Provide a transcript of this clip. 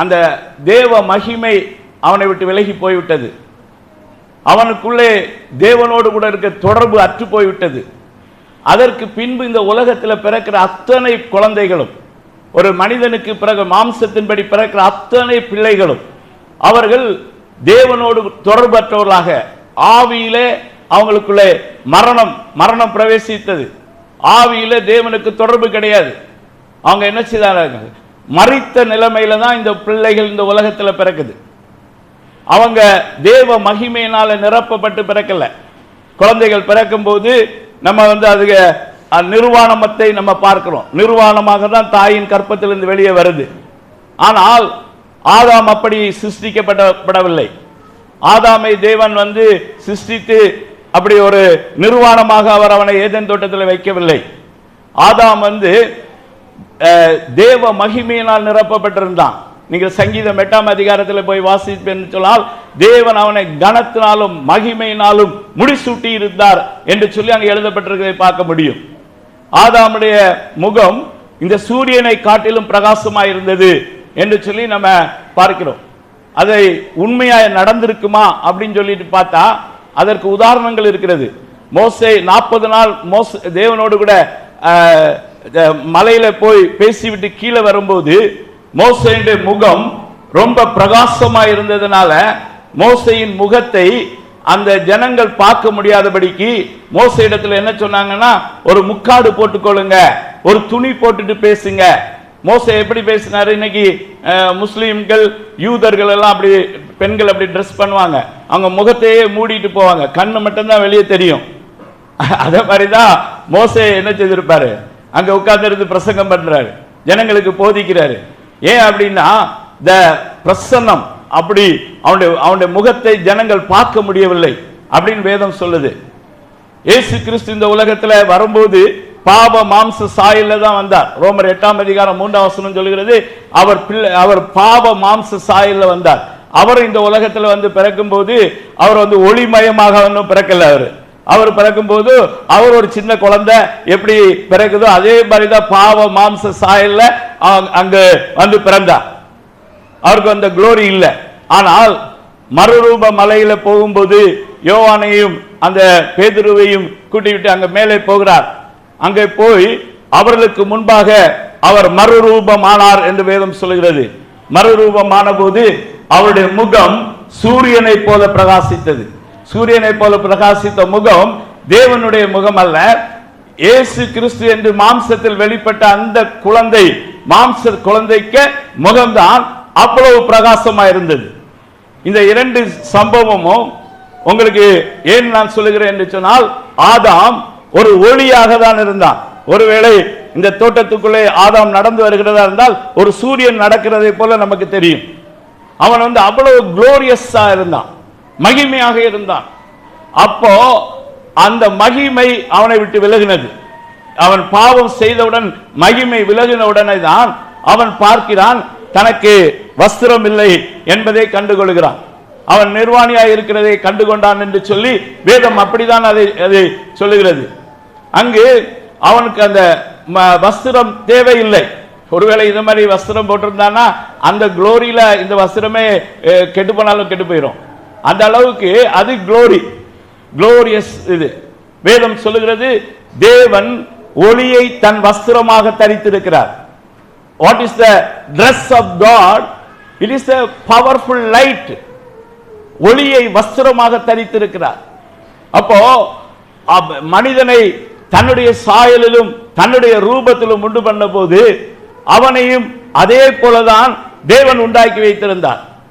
அந்த தேவ மகிமை அவனை விட்டு விலகி போய்விட்டது. அவனுக்குள்ளே தேவனோடு கூட இருக்க தொடர்பு அற்று போய்விட்டது. அதற்கு பின்பு இந்த உலகத்தில் பிறக்கிற அத்தனை குழந்தைகளும் ஒரு மனிதனுக்கு பிறகு மாம்சத்தின்படி பிறக்கிற அத்தனை பிள்ளைகளும் அவர்கள் தேவனோடு தொடர்பற்றவர்களாக ஆவியிலே அவங்களுக்குள்ளே மரணம் மரணம் பிரவேசித்தது. ஆவியிலே தேவனுக்கு தொடர்பு கிடையாது. அவங்க என்ன செய்தார்கள்? மறித்த நிலைமையில தான் இந்த பிள்ளைகள் இந்த உலகத்தில் பிறக்குது. அவங்க தேவ மகிமையினால நிரப்பப்பட்டு பிறக்கல. குழந்தைகள் பிறக்கும்போது நம்ம வந்து அது நிர்வாணமத்தை நம்ம பார்க்கிறோம். நிர்வாணமாக தான் தாயின் கற்பத்திலிருந்து வெளியே வருது. ஆனால் ஆதாம் அப்படி சிருஷ்டிக்கப்படப்படவில்லை. ஆதாமை தேவன் வந்து சிருஷ்டித்து அப்படி ஒரு நிர்வாணமாக அவர் அவனை ஏதேன் தோட்டத்தில் வைக்கவில்லை. ஆதாம் வந்து தேவ மகிமையினால் நிரப்பப்பட்டிருந்தான். நீங்கள் சங்கீதம் எட்டாம் அதிகாரத்தில் போய் வாசிப்பேன் சொன்னால் தேவன் அவனை கனத்தினாலும் மகிமையினாலும் முடிசூட்டி இருந்தார் என்று சொல்லி அங்கே எழுதப்பட்டிருக்கிறதை பார்க்க முடியும். ஆதாமுடைய முகம் இந்த சூரியனை காட்டிலும் பிரகாசமாக இருந்தது என்று சொல்லி நம்ம பார்க்கிறோம். அதை உண்மையாக நடந்திருக்குமா அப்படின்னு சொல்லிட்டு பார்த்தா அதற்கு உதாரணங்கள் இருக்கிறது. மோசை நாற்பது நாள் மோச தேவனோடு கூட மலையில போய் பேசிவிட்டு கீழே வரும்போது மோசையுடைய முகம் ரொம்ப பிரகாசமா இருந்ததுனால மோசையின் முகத்தை அந்த ஜனங்கள் பார்க்க முடியாதபடிக்கு மோச இடத்துல என்ன சொன்னாங்கன்னா ஒரு முக்காடு போட்டுக்கொள்ளுங்க ஒரு துணி போட்டுட்டு பேசுங்க. மோச எப்படி பேசினாரு? இன்னைக்கு முஸ்லீம்கள் யூதர்கள் எல்லாம் அப்படி பெண்கள் அப்படி ட்ரெஸ் பண்ணுவாங்க. அவங்க முகத்தையே மூடிட்டு போவாங்க. கண்ணு மட்டும்தான் வெளியே தெரியும். அதே மாதிரி தான் மோசே என்ன செய்திருப்பாரு? அங்க உட்கார்ந்துருந்து பிரசங்கம் பண்றாரு. ஜனங்களுக்கு போதிக்கிறாரு. ஏன் அப்படின்னா இந்த பிரசன்னம் அப்படி அவனுடைய அவனுடைய முகத்தை ஜனங்கள் பார்க்க முடியவில்லை அப்படின்னு வேதம் சொல்லுது. ஏசு கிறிஸ்து இந்த உலகத்தில் வரும்போது பாவ மாம்ச சாயல்ல தான் வந்தார். ரோமர் எட்டாம் அதிகாரம் மூன்றாம் வசனம் சொல்கிறது அவர் பிள்ளை அவர் பாவ மாம்ச சாயல்ல வந்தார். அவர் இந்த உலகத்தில் வந்து பிறக்கும் போது அவர் வந்து ஒளிமயமாக ஒன்றும் பிறக்கல அவர். அவர் பிறக்கும் போது அவர் ஒரு சின்ன குழந்தை. எப்படி பிறக்குதோ அதே மாதிரி தான் பாவ மாம்ச சாயல்ல அங்கு வந்து பிறந்தார். அவருக்கு அந்த குளோரி இல்லை. ஆனால் மறுரூப மலையில போகும்போது யோவானையும் அந்த பேதுருவையும் கூட்டிவிட்டு அங்க மேலே போகிறார். அங்கே போய் அவர்களுக்கு முன்பாக அவர் மறுரூபமானார் என்று வேதம் சொல்கிறது மறுரூபமான போது அவருடைய முகம் சூரியனை போல பிரகாசித்தது. சூரியனை போல பிரகாசித்த முகம் தேவனுடைய முகம் அல்ல இயேசு கிறிஸ்து என்று மாம்சத்தில் வெளிப்பட்ட அந்த குழந்தை மாம்ச குழந்தைக்கு முகம்தான் அவ்வளவு பிரகாசமா இருந்தது. இந்த இரண்டு சம்பவமும் உங்களுக்கு ஏன் நான் சொல்லுகிறேன் என்று சொன்னால் ஆதாம் ஒரு ஒளியாக தான் இருந்தான். ஒருவேளை இந்த தோட்டத்துக்குள்ளே ஆதாம் நடந்து வருகிறதா இருந்தால் ஒரு சூரியன் நடக்கிறதை போல நமக்கு தெரியும். அவன் வந்து அவ்வளவு குளோரியஸா இருந்தான். மகிமையாக இருந்தான். அப்போ அந்த மகிமை அவனை விட்டு விலகினது. அவன் பாவம் செய்தவுடன் மகிமை விலகின உடனே தான் அவன் பார்க்கிறான் தனக்கு வஸ்திரம் இல்லை என்பதை கண்டுகொள்கிறான். அவன் நிர்வாணியாய் இருக்கிறதை கண்டுகொண்டான் என்று சொல்லி வேதம் அப்படிதான் அதை அதை சொல்லுகிறது. அங்கு அவனுக்கு அந்த ம- வஸ்திரம் தேவையில்லை. ஒருவேளை இந்த மாதிரி வஸ்திரம் போட்டிருந்தானா அந்த குளோரியில இந்த வஸ்திரமே கெட்டு போனாலும் கெட்டு போயிடும் அந்த அளவுக்கு அது குளோரி குளோரியஸ் இது. வேதம் சொல்லுகிறது தேவன் ஒளியை தன் வஸ்திரமாக தரித்திருக்கிறார். What is the dress of God it is the powerful light ஒளியை வஸ்திரமாக தரித்திருக்கிறார். அப்போ அப்- மனிதனை தன்னுடைய சாயலிலும் தன்னுடைய ரூபத்திலும் உண்டு பண்ண போது அவனையும் அதே போலதான் தேவன் உண்டாக்கி வைத்திருந்தார்.